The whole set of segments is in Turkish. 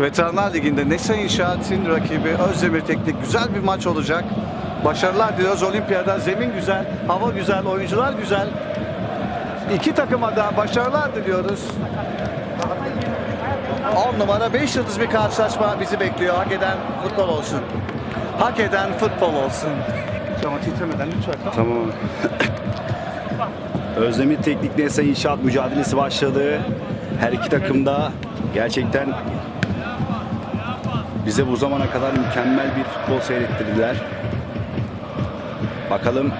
Veteranlar Ligi'nde Nesa İnşaat'ın rakibi Özdemir Teknik güzel bir maç olacak. Başarılar diliyoruz. Olimpiyada zemin güzel, hava güzel, oyuncular güzel. İki takıma da başarılar diliyoruz. 10 numara 5 yıldız bir karşılaşma bizi bekliyor. Hak eden futbol olsun. Hak eden futbol olsun. Ama titremeden lütfen. Tamam. Özdemir Teknik Nesa İnşaat mücadelesi başladı. Her iki takım da gerçekten bize bu zamana kadar mükemmel bir futbol seyrettirdiler. Bakalım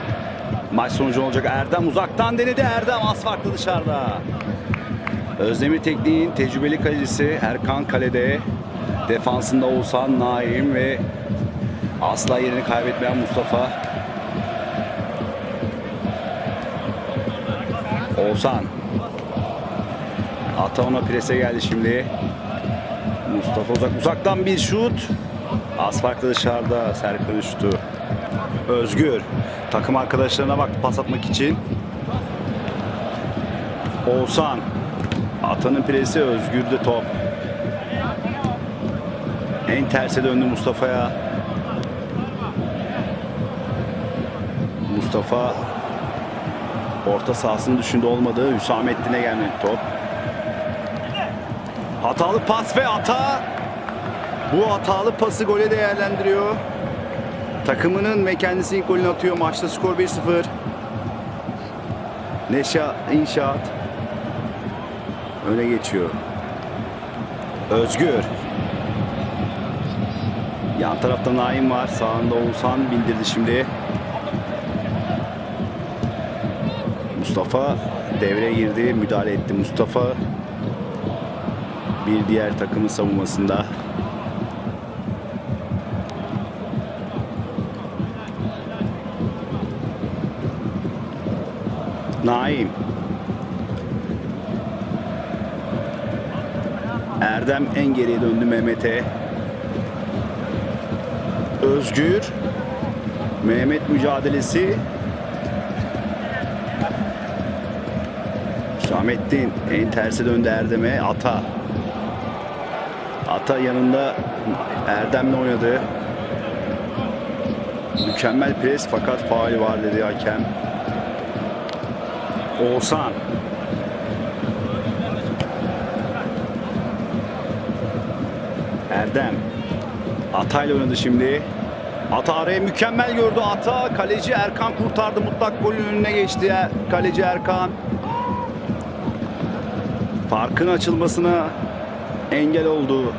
maç sonucu olacak. Erdem uzaktan denedi. Erdem az farklı dışarıda. Özdemir Teknik'in tecrübeli kalecisi Erkan Kale'de. Defansında Oğuzhan, Naim ve asla yerini kaybetmeyen Mustafa. Oğuzhan. Ata ona prese geldi şimdi. Mustafa uzak uzaktan bir şut. Az farklı dışarıda Serkan'ın şutu. Özgür. Takım arkadaşlarına bak pas atmak için. Oğuzhan. Atanın presi Özgür'de top. En terse döndü Mustafa'ya. Mustafa Orta sahasını düşündü olmadı. Hüsamettin'e gelmedi top. Hatalı pas ve hata. Bu hatalı pası gole değerlendiriyor. Takımının ve kendisi ilk golünü atıyor. Maçta skor 1-0. Neşa İnşaat öne geçiyor. Özgür. Yan tarafta Naim var. Sağında Oğuzhan bindirdi şimdi. Mustafa devreye girdi, müdahale etti. Mustafa bir diğer takımın savunmasında. Naim. Erdem en geriye döndü Mehmet'e. Özgür. Mehmet mücadelesi. Hüsamettin en tersi döndü Erdem'e. Ata. Ata yanında Erdem'le oynadı. Mükemmel pres fakat faul var dedi hakem. Oğuzhan. Erdem. Ata ile oynadı şimdi. Ata araya mükemmel gördü. Ata kaleci Erkan kurtardı. Mutlak golün önüne geçti. Kaleci Erkan. Farkın açılmasına engel oldu.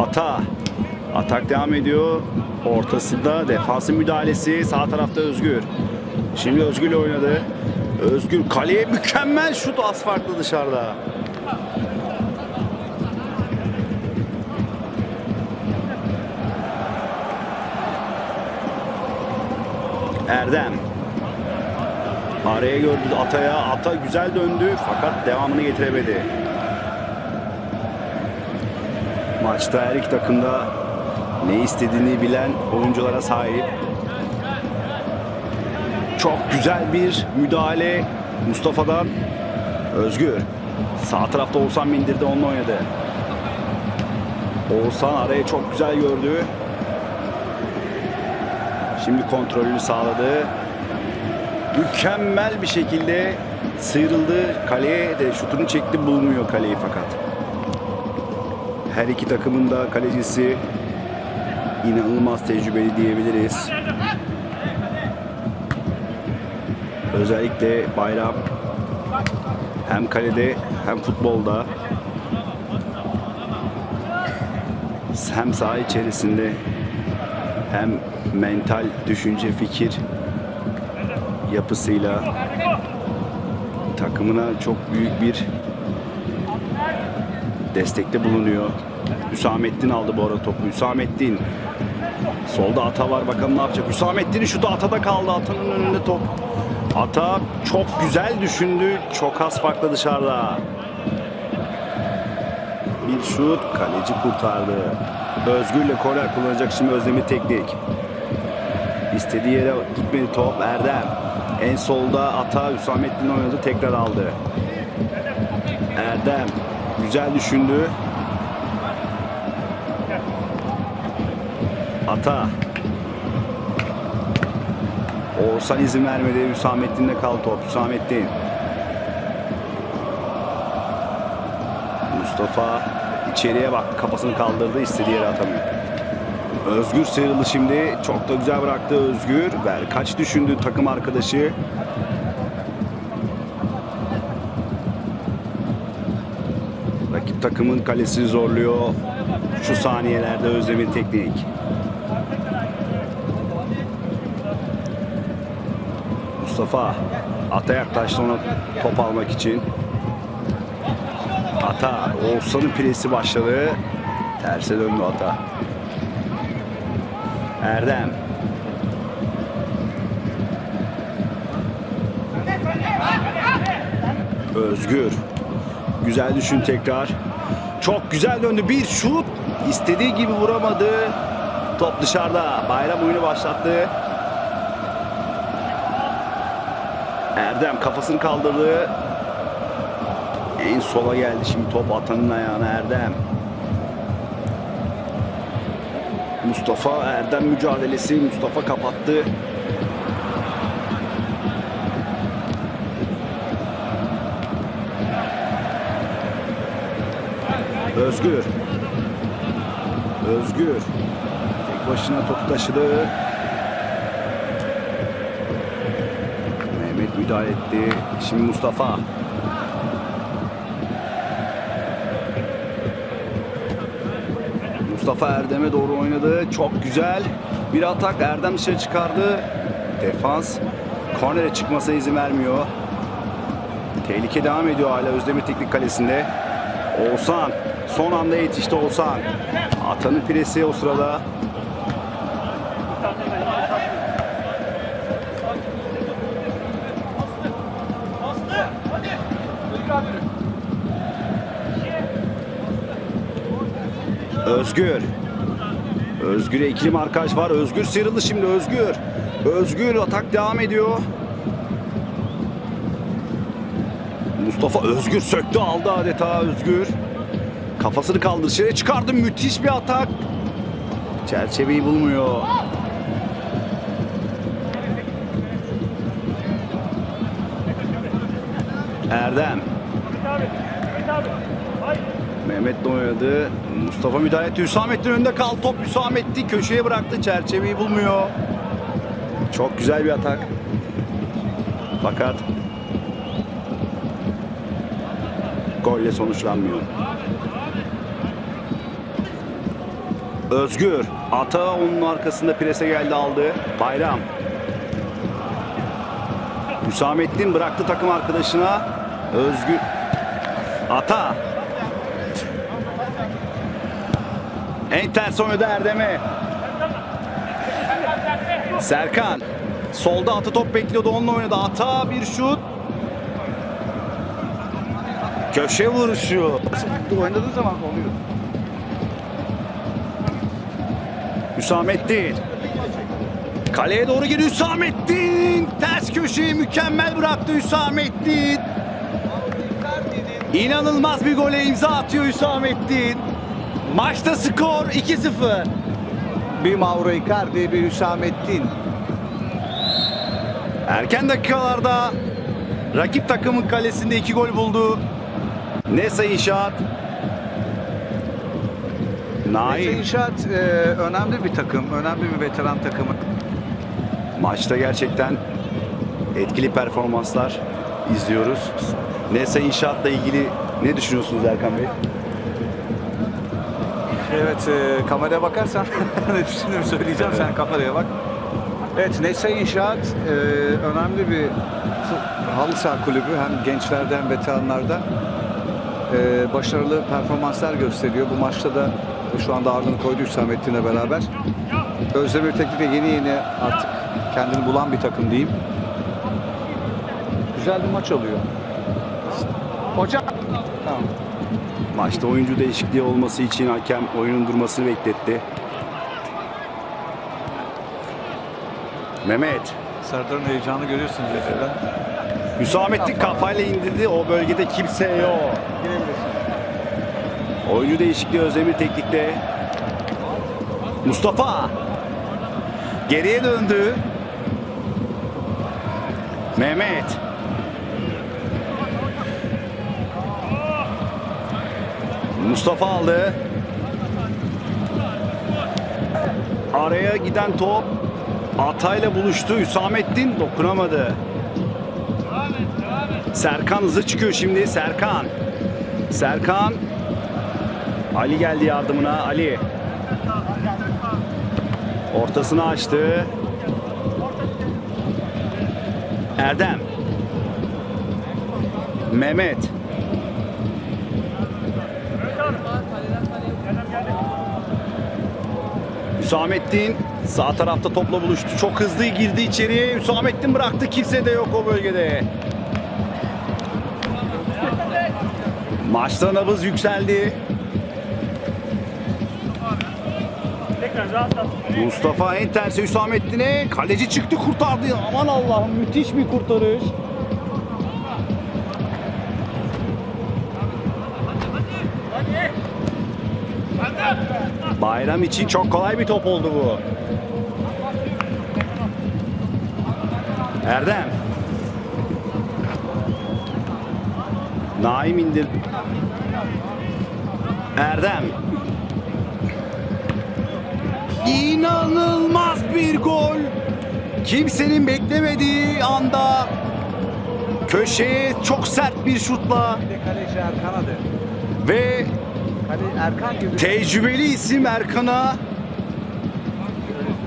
Ata. Atak devam ediyor. Ortasında defansın müdahalesi. Sağ tarafta Özgür. Şimdi Özgür'le oynadı. Özgür kaleye mükemmel şut az dışarıda. Erdem. Araya gördü Ata'ya. Ata güzel döndü fakat devamını getiremedi. Maçta her iki takımda ne istediğini bilen oyunculara sahip. Çok güzel bir müdahale Mustafa'dan. Özgür. Sağ tarafta Oğuzhan bindirdi onunla oynadı. Oğuzhan arayı çok güzel gördü. Şimdi kontrolünü sağladı. Mükemmel bir şekilde sıyrıldı. Kaleye de şutunu çekti bulmuyor kaleyi fakat. Her iki takımın da kalecisi inanılmaz tecrübeli diyebiliriz. Özellikle Bayram hem kalede hem futbolda hem saha içerisinde hem mental düşünce fikir yapısıyla takımına çok büyük bir destekte bulunuyor. Hüsamettin aldı bu arada topu. Hüsamettin. Solda Ata var. Bakalım ne yapacak. Hüsamettin'in şutu Ata'da kaldı. Ata'nın önünde top. Ata çok güzel düşündü. Çok az farklı dışarıda. Bir şut. Kaleci kurtardı. Özgür'le korner kullanacak şimdi Özdemir Teknik. İstediği yere gitmedi top. Erdem. En solda Ata Hüsamettin oynadı. Tekrar aldı. Erdem. Güzel düşündü. Ata. Oğuzhan izin vermedi. Hüsamettin'de kal top. Hüsamettin. Mustafa içeriye baktı. Kafasını kaldırdı. istediği yere atamıyor. Özgür sıyrıldı şimdi. Çok da güzel bıraktı Özgür. Berkaç düşündü takım arkadaşı. Rakip takımın kalesini zorluyor. Şu saniyelerde Özdemir Teknik. Mustafa Ata yaklaştı ona top almak için. Ata Oğuzhan'ın presi başladı. Terse döndü Ata. Erdem. Özgür. Güzel düşün tekrar. Çok güzel döndü. Bir şut. istediği gibi vuramadı. Top dışarıda. Bayram oyunu başlattı. Erdem kafasını kaldırdı. En sola geldi şimdi top atanın ayağına Erdem. Mustafa Erdem mücadelesi. Mustafa kapattı. Özgür. Özgür. Tek başına topu taşıdı. Mehmet müdahale etti. Şimdi Mustafa. Mustafa Erdem'e doğru oynadı. Çok güzel. Bir atak Erdem dışarı çıkardı. Defans. Kornere çıkmasına izin vermiyor. Tehlike devam ediyor hala Özdemir Teknik Kalesi'nde. Oğuzhan. Son anda yetişti Oğuzhan. Atanın presi o sırada. Özgür. Özgür'e ikili markaj var. Özgür sıyrıldı şimdi Özgür. Özgür atak devam ediyor. Mustafa Özgür söktü aldı adeta Özgür. Kafasını kaldı dışarıya çıkardı. Müthiş bir atak. Çerçeveyi bulmuyor. Erdem. Mehmet oynadı. Mustafa müdahale etti. Hüsamettin önünde kaldı. Top Hüsamettin köşeye bıraktı. Çerçeveyi bulmuyor. Çok güzel bir atak. Fakat golle sonuçlanmıyor. Özgür. Ata onun arkasında prese geldi aldı. Bayram. Hüsamettin bıraktı takım arkadaşına. Özgür. Ata. En ters oynadı Erdem'e. Serkan. Solda atı top bekliyordu onunla oynadı. Ata bir şut. Köşe vuruşu. Oynadığı zaman oluyor. Hüsamettin. Kaleye doğru geliyor Hüsamettin. Ters köşeyi mükemmel bıraktı Hüsamettin. İnanılmaz bir gole imza atıyor Hüsamettin. Maçta skor 2-0. Bir Mauro Icardi, bir Hüsamettin. Erken dakikalarda rakip takımın kalesinde iki gol buldu. Nesa İnşaat. Nail. İnşaat e, önemli bir takım, önemli bir veteran takımı. Maçta gerçekten etkili performanslar izliyoruz. Nesa İnşaat'la ilgili ne düşünüyorsunuz Erkan Bey? Evet, e, kameraya bakarsan ne düşündüğümü söyleyeceğim. Sen kameraya bak. Evet, Nese İnşaat e, önemli bir halı saha kulübü. Hem gençlerde hem veteranlarda e, başarılı performanslar gösteriyor. Bu maçta da şu anda ağırlığını koydu Hüsamettin'le beraber. Özdemir Teknik de yeni yeni artık kendini bulan bir takım diyeyim. Güzel bir maç oluyor. Hocam. Tamam. Maçta oyuncu değişikliği olması için hakem oyunun durmasını bekletti. Mehmet. Serdar'ın heyecanı görüyorsunuz yüzünden. Hüsamettin kafayla indirdi. O bölgede kimse yok. Oyuncu değişikliği Özdemir Teknik'te. Mustafa. Geriye döndü. Mehmet. Mustafa aldı. Araya giden top Atay'la buluştu. Hüsamettin dokunamadı. Serkan hızlı çıkıyor şimdi. Serkan. Serkan. Ali geldi yardımına. Ali. Ortasını açtı. Erdem. Mehmet. Hüsamettin sağ tarafta topla buluştu. Çok hızlı girdi içeriye. Hüsamettin bıraktı. Kimse de yok o bölgede. Maçta nabız yükseldi. Mustafa en tersi Hüsamettin'e kaleci çıktı kurtardı. Aman Allah'ım müthiş bir kurtarış. Bayram için çok kolay bir top oldu bu. Erdem. Naim indir. Erdem. İnanılmaz bir gol. Kimsenin beklemediği anda köşeye çok sert bir şutla ve Kale Erkan gibi. tecrübeli isim Erkan'a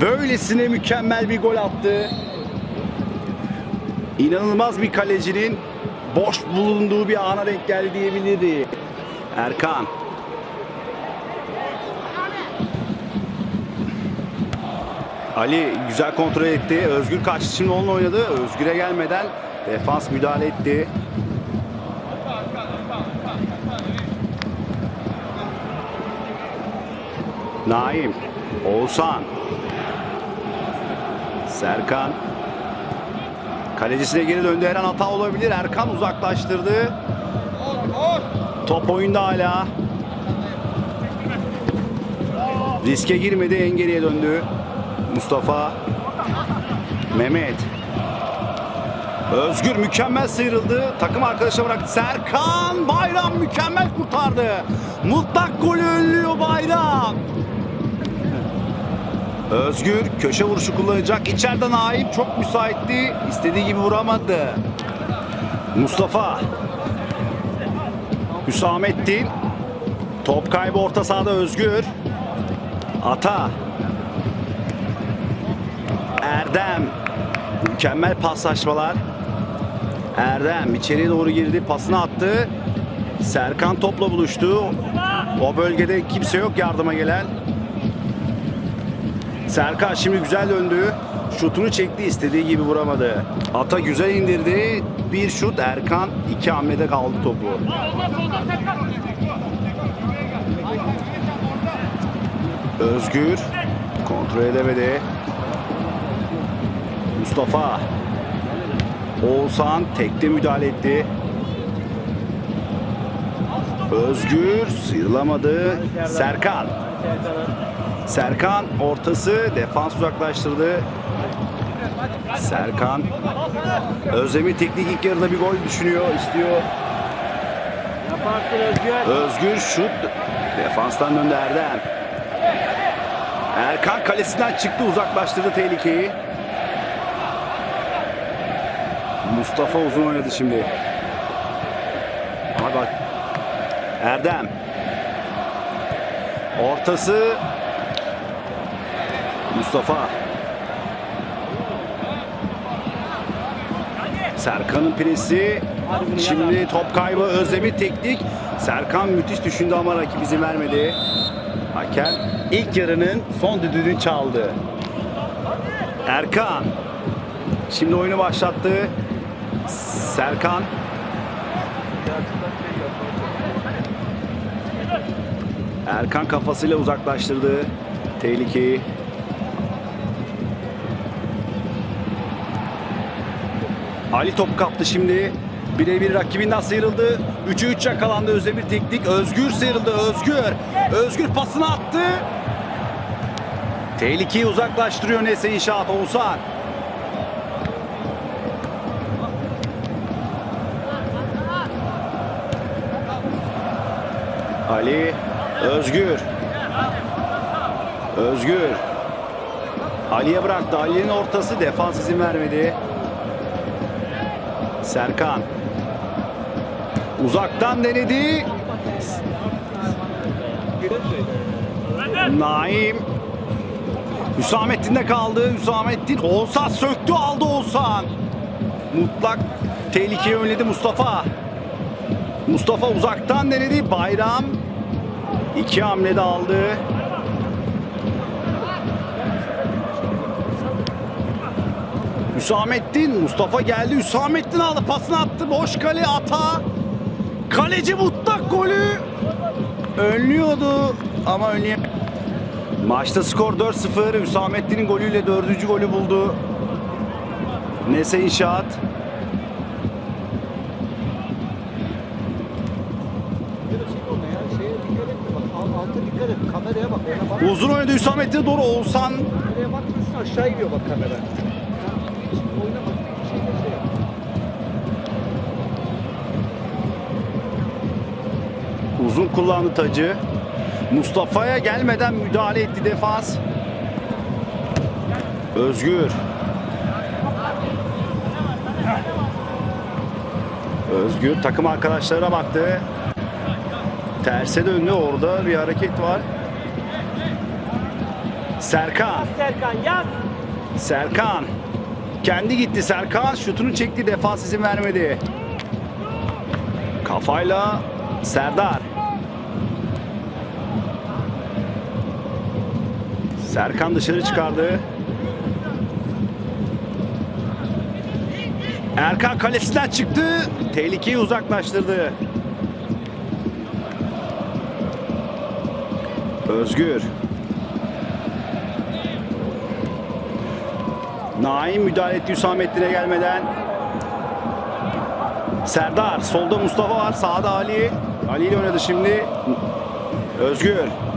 böylesine mükemmel bir gol attı. İnanılmaz bir kalecinin boş bulunduğu bir ana denk geldi diyebilirdi. Erkan. Ali güzel kontrol etti. Özgür kaçtı şimdi onunla oynadı. Özgür'e gelmeden defans müdahale etti. Naim, Oğuzhan, Serkan. Kalecisine geri döndü. Her an hata olabilir. Erkan uzaklaştırdı. Top oyunda hala. Riske girmedi. En geriye döndü. Mustafa. Mehmet. Özgür mükemmel sıyrıldı. Takım arkadaşına bıraktı. Serkan Bayram mükemmel kurtardı. Mutlak golü önlüyor Bayram. Özgür köşe vuruşu kullanacak. İçeriden Naim çok müsaitti. İstediği gibi vuramadı. Mustafa. Hüsamettin. Top kaybı orta sahada Özgür. Ata. Erdem. Mükemmel paslaşmalar. Erdem içeriye doğru girdi. Pasını attı. Serkan topla buluştu. O bölgede kimse yok yardıma gelen. Serkan şimdi güzel döndü. Şutunu çekti istediği gibi vuramadı. Ata güzel indirdi. Bir şut Erkan iki hamlede kaldı topu. Özgür kontrol edemedi. Mustafa Oğuzhan tekte müdahale etti. Özgür sıyrılamadı. Serkan Serkan ortası defans uzaklaştırdı. Serkan Özdemir teknik ilk yarıda bir gol düşünüyor, istiyor. Özgür şut defanstan döndü Erdem. Erkan kalesinden çıktı uzaklaştırdı tehlikeyi. Mustafa uzun oynadı şimdi. Aha bak. Erdem. Ortası Mustafa. Serkan'ın presi. Şimdi top kaybı Özdemir teknik. Serkan müthiş düşündü ama rakip izin vermedi. Hakem ilk yarının son düdüğünü çaldı. Erkan. Şimdi oyunu başlattı. Serkan. Erkan kafasıyla uzaklaştırdı tehlikeyi. Ali top kaptı şimdi. Birebir rakibinden sıyrıldı. 3'e 3 yakalandı Özdemir Teknik. Özgür sıyrıldı. Özgür. Özgür pasını attı. Tehlikeyi uzaklaştırıyor Nese İnşaat Oğuzhan. Ali Özgür. Özgür. Ali'ye bıraktı. Ali'nin ortası defans izin vermedi. Serkan. Uzaktan denedi. Naim. Hüsamettin'de kaldı. Hüsamettin Oğuzhan söktü aldı Oğuzhan. Mutlak tehlikeyi önledi Mustafa. Mustafa uzaktan denedi. Bayram iki hamlede aldı. Hüsamettin Mustafa geldi. Hüsamettin aldı. Pasını attı. Boş kale ata. Kaleci mutlak golü önlüyordu ama önleyem. Maçta skor 4-0. Hüsamettin'in golüyle dördüncü golü buldu. Nese İnşaat. Uzun oynadı Hüsamettin'e doğru Oğuzhan. Kameraya bakmıyorsun aşağı iniyor bak kamera. Oyna bak. Şey de şey yap. Uzun kullandı tacı. Mustafa'ya gelmeden müdahale etti defans. Özgür. Özgür takım arkadaşlarına baktı. Terse döndü orada bir hareket var. Serkan. Serkan yaz. Serkan. Kendi gitti Serkan. Şutunu çekti. Defans izin vermedi. Kafayla Serdar. Serkan dışarı çıkardı. Erkan kalesinden çıktı. Tehlikeyi uzaklaştırdı. Özgür. Naim müdahale etti Hüsamettin'e gelmeden. Serdar. Solda Mustafa var. Sağda Ali. Ali ile oynadı şimdi. Özgür.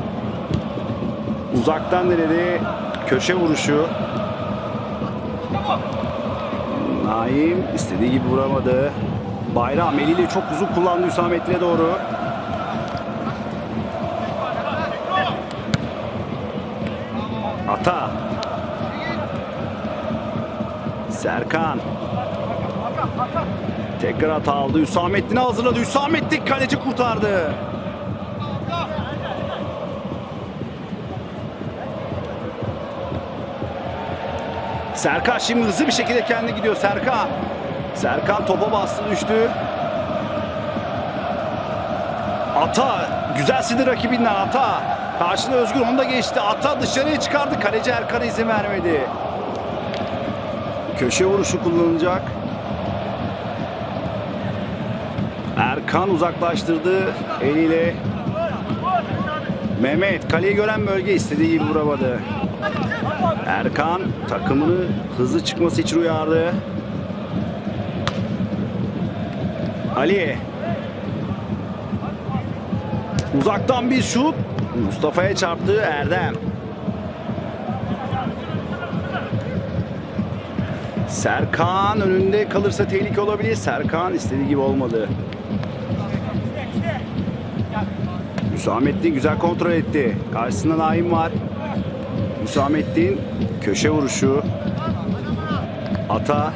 Uzaktan denedi. Köşe vuruşu. Naim istediği gibi vuramadı. Bayram eliyle çok uzun kullandı Hüsamettin'e doğru. Ata. Serkan. Tekrar hata aldı. Hüsamettin'i hazırladı. Hüsamettin kaleci kurtardı. Serkan şimdi hızlı bir şekilde kendi gidiyor. Serkan. Serkan topa bastı düştü. Ata güzel sinir rakibinden Ata. Karşında Özgür onu da geçti. Ata dışarıya çıkardı. Kaleci Erkan'a izin vermedi. Köşe vuruşu kullanılacak. Erkan uzaklaştırdı eliyle. Mehmet kaleyi gören bölge istediği gibi vuramadı. Erkan takımını hızlı çıkması için uyardı. Ali. Uzaktan bir şut. Mustafa'ya çarptı Erdem. Serkan önünde kalırsa tehlike olabilir. Serkan istediği gibi olmadı. Hüsamettin güzel kontrol etti. Karşısında Naim var. Hüsamettin köşe vuruşu. Ata.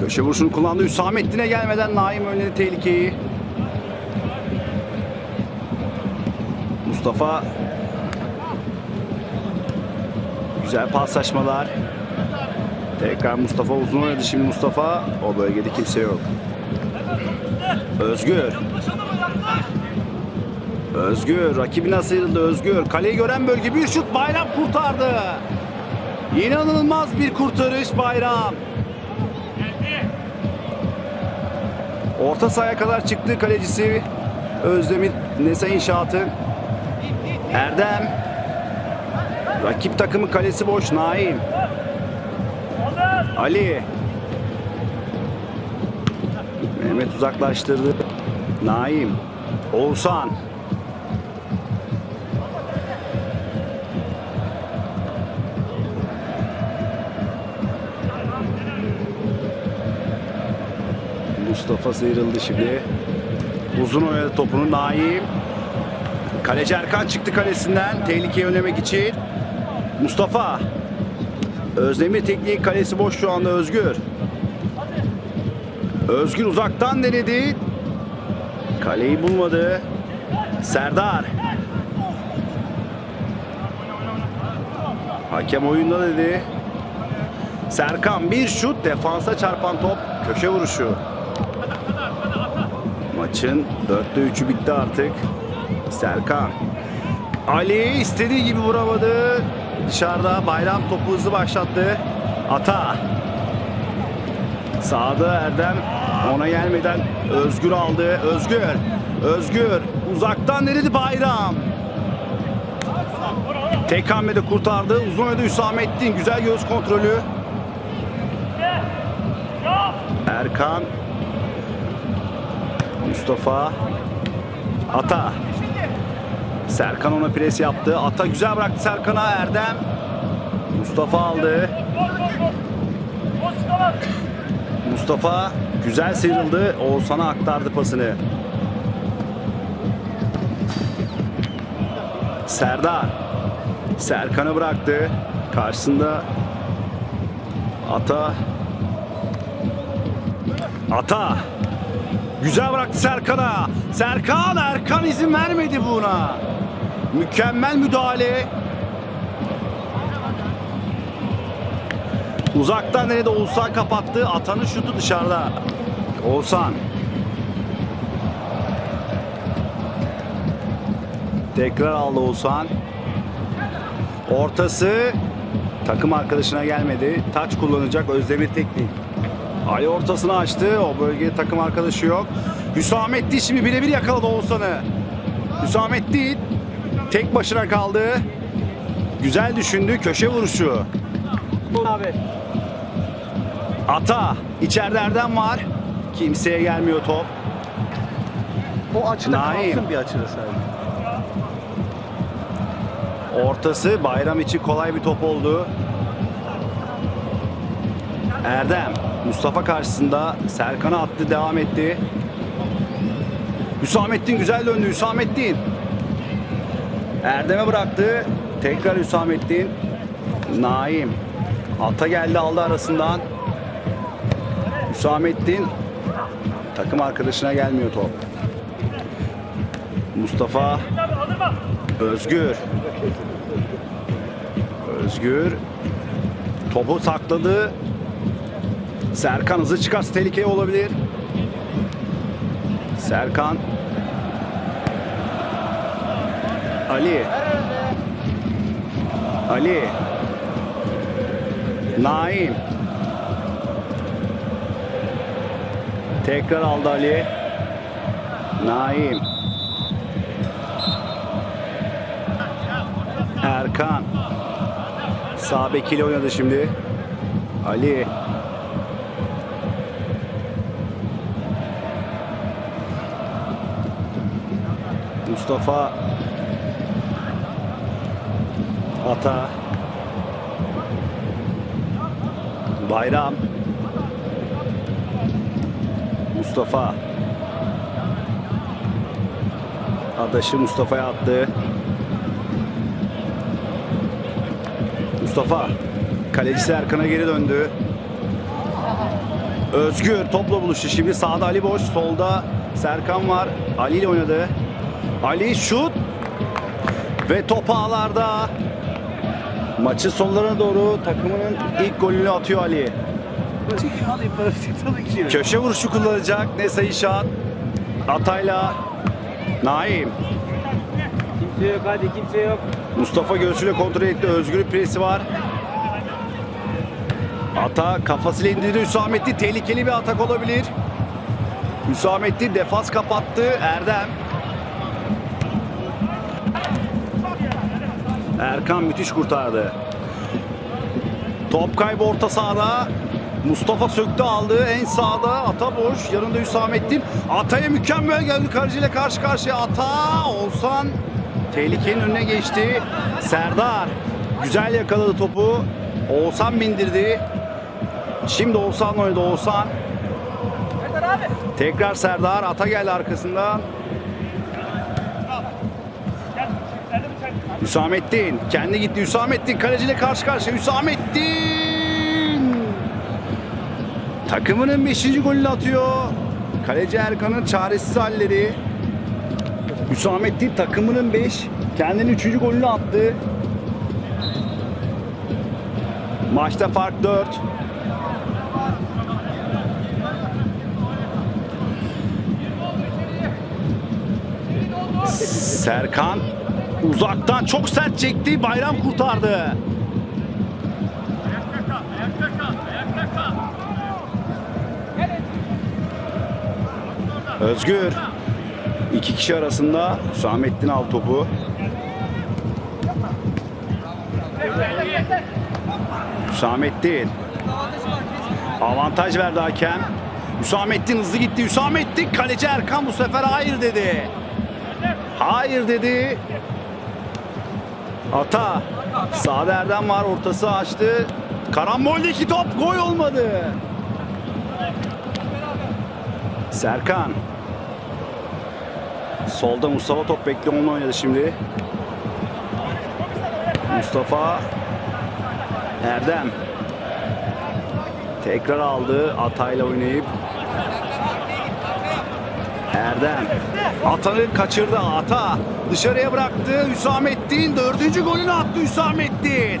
Köşe vuruşunu kullandı. Hüsamettin'e gelmeden Naim önledi tehlikeyi. Mustafa. Güzel paslaşmalar. Tekrar Mustafa uzun oynadı şimdi Mustafa. O bölgede kimse yok. Özgür. Özgür rakibine sıyrıldı Özgür. Kaleyi gören bölge bir şut Bayram kurtardı. İnanılmaz bir kurtarış Bayram. Orta sahaya kadar çıktı kalecisi Özdemir Nese İnşaat'ın. Erdem. Rakip takımı kalesi boş Naim. Ali. Mehmet uzaklaştırdı. Naim. Oğuzhan. Mustafa sıyrıldı şimdi. Uzun oynadı topunu Naim. Kaleci Erkan çıktı kalesinden tehlikeyi önlemek için. Mustafa. Özdemir tekniği kalesi boş şu anda Özgür. Özgür uzaktan denedi. Kaleyi bulmadı. Serdar. Hakem oyunda dedi. Serkan bir şut defansa çarpan top köşe vuruşu. Maçın 4'te 3'ü bitti artık. Serkan. Ali istediği gibi vuramadı. Dışarıda bayram topu hızlı başlattı. Ata. Sağda Erdem ona gelmeden Özgür aldı. Özgür. Özgür uzaktan denedi Bayram. Tek hamlede kurtardı. Uzun öde Hüsamettin. Güzel göz kontrolü. Erkan. Mustafa. Ata. Serkan ona pres yaptı. Ata güzel bıraktı Serkan'a. Erdem. Mustafa aldı. Mustafa güzel sıyrıldı. Oğuzhan'a aktardı pasını. Serdar. Serkan'ı bıraktı. Karşısında Ata. Ata. Güzel bıraktı Serkan'a. Serkan Erkan izin vermedi buna. Mükemmel müdahale. Uzaktan nerede Oğuzhan kapattı. Atanın şutu dışarıda. Oğuzhan. Tekrar aldı Oğuzhan. Ortası takım arkadaşına gelmedi. Taç kullanacak Özdemir Teknik. Ali ortasını açtı. O bölgede takım arkadaşı yok. Hüsamettin şimdi birebir yakaladı Oğuzhan'ı. Hüsamettin tek başına kaldı. Güzel düşündü. Köşe vuruşu. Abi. Ata. içeride Erdem var. Kimseye gelmiyor top. O açıda Naim. kalsın bir açıda sadece. Ortası bayram için kolay bir top oldu. Erdem Mustafa karşısında Serkan'a attı devam etti. Hüsamettin güzel döndü Hüsamettin. Erdem'e bıraktı. Tekrar Hüsamettin. Naim. Ata geldi aldı arasından. Hüsamettin takım arkadaşına gelmiyor top. Mustafa Özgür. Özgür. Topu sakladı. Serkan hızlı çıkarsa tehlikeli olabilir. Serkan. Ali. Ali. Naim. Tekrar aldı Ali. Naim. Erkan. Sağ bekiyle oynadı şimdi. Ali. Mustafa. Ata. Bayram. Mustafa. Adaşı Mustafa'ya attı. Mustafa. Kalecisi Erkan'a geri döndü. Özgür topla buluştu. Şimdi sağda Ali boş. Solda Serkan var. Ali ile oynadı. Ali şut. Ve top ağlarda. Maçı sonlarına doğru takımının ilk golünü atıyor Ali. Köşe vuruşu kullanacak. Nesa İşat. Atayla. Naim. Kimse yok hadi kimse yok. Mustafa göğsüyle kontrol etti. Özgür presi var. Ata kafasıyla indirdi Hüsamettin. Tehlikeli bir atak olabilir. Hüsamettin defans kapattı. Erdem. Erkan müthiş kurtardı. Top kaybı orta sahada. Mustafa söktü aldı. En sağda Ata boş. Yanında Hüsamettin. Ata'ya mükemmel geldi. Karıcıyla karşı karşıya. Ata. Olsan tehlikenin önüne geçti. Serdar güzel yakaladı topu. Oğuzhan bindirdi. Şimdi Oğuzhan oynadı Oğuzhan. Tekrar Serdar ata geldi arkasından. Hüsamettin kendi gitti. Hüsamettin kaleciyle karşı karşıya. Hüsamettin! Takımının 5. golünü atıyor. Kaleci Erkan'ın çaresiz halleri. Hüsamettin takımının 5 kendinin 3. golünü attı. Maçta fark 4 Serkan uzaktan çok sert çekti. Bayram kurtardı. Özgür. iki kişi arasında Hüsamettin al topu. Hüsamettin. Avantaj verdi hakem. Hüsamettin hızlı gitti. Hüsamettin kaleci Erkan bu sefer hayır dedi. Hayır dedi. Ata. Sağda Erdem var. Ortası açtı. Karamboldeki top gol olmadı. Serkan. Solda Mustafa top bekliyor. Onu oynadı şimdi. Mustafa. Erdem. Tekrar aldı. Atayla oynayıp. Erdem. Atan'ı kaçırdı. Ata dışarıya bıraktı. Hüsamettin dördüncü golünü attı Hüsamettin.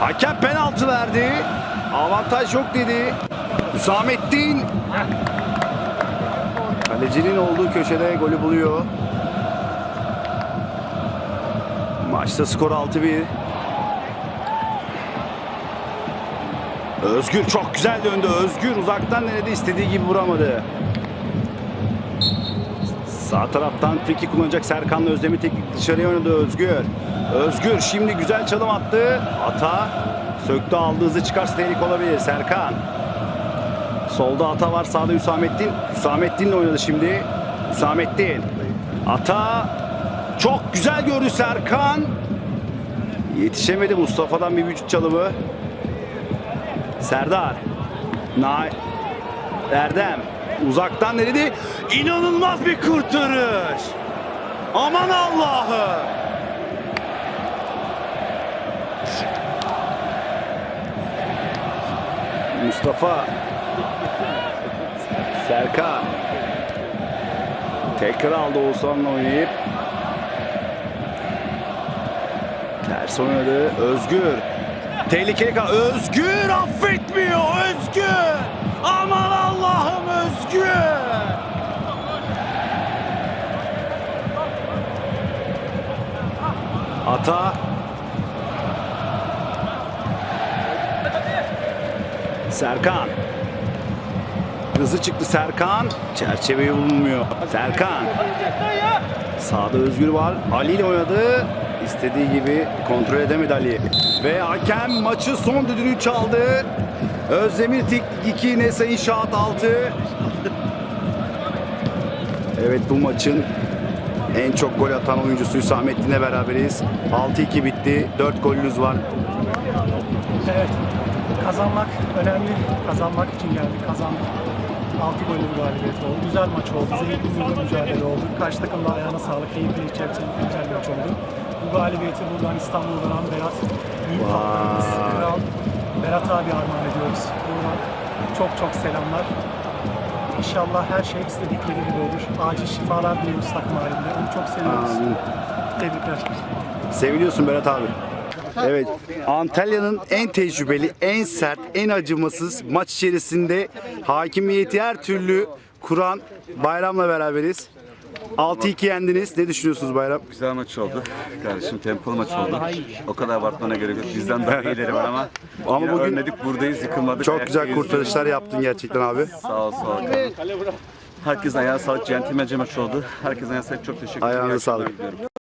Hakem penaltı verdi. Avantaj yok dedi. Hüsamettin. Kalecinin olduğu köşede golü buluyor. Maçta skor 6-1. Özgür çok güzel döndü. Özgür uzaktan denedi istediği gibi vuramadı. Sağ taraftan friki kullanacak Serkan'la Özdemir teknik dışarıya oynadı Özgür. Özgür şimdi güzel çalım attı. Ata söktü aldı hızı çıkarsa tehlike olabilir Serkan. Solda Ata var sağda Hüsamettin. Hüsamettin'le oynadı şimdi. Hüsamettin. Ata çok güzel gördü Serkan. Yetişemedi Mustafa'dan bir vücut çalımı. Serdar. Na Erdem. Uzaktan denedi. İnanılmaz bir kurtarış. Aman Allah'ım. Mustafa. Serkan. Tekrar aldı Oğuzhan'la oynayıp. Ters oynadı. Özgür. Tehlikeli kal. Özgür affetmiyor. Ata. Serkan. Hızlı çıktı Serkan. Çerçeveyi bulmuyor. Serkan. Sağda Özgür var. Ali ile oynadı. İstediği gibi kontrol edemedi Ali. Ve hakem maçı son düdüğünü çaldı. Özdemir Tik 2, Nesa İnşaat 6. Evet bu maçın en çok gol atan oyuncusu Hüsamettin'le beraberiz. 6-2 bitti. 4 golünüz var. Evet. Kazanmak önemli. Kazanmak için geldik. Kazandık. 6 gollü bir galibiyet oldu. Güzel maç oldu. Zevkli bir mücadele oldu. Karşı takım da ayağına sağlık. Keyifli içerisinde güzel bir maç oldu. Bu galibiyeti buradan İstanbul'dan Berat, büyük kaptanımız Kral Berat abi armağan ediyoruz. Buradan çok çok selamlar. İnşallah her şey istedikleri gibi olur. Acil şifalar diliyoruz takım halinde. Onu çok seviyoruz. Amin. Tebrikler. Seviliyorsun Berat abi. Evet, Antalya'nın en tecrübeli, en sert, en acımasız maç içerisinde hakimiyeti her türlü kuran Bayram'la beraberiz. 6-2 yendiniz. Ne düşünüyorsunuz Bayram? Güzel maç oldu. Kardeşim tempolu maç oldu. O kadar abartmana gerek yok. Bizden daha iyileri var ama. Ama bugün- ölmedik buradayız yıkılmadık. Çok güzel kurtarışlar yaptın gerçekten abi. Sağ ol sağ ol. Herkesin ayağı sağlık. Centilmence maç oldu. Herkesin ayağı sağlık. Çok teşekkür ederim. Ayağınıza İyi akşamlar sağlık. diliyorum.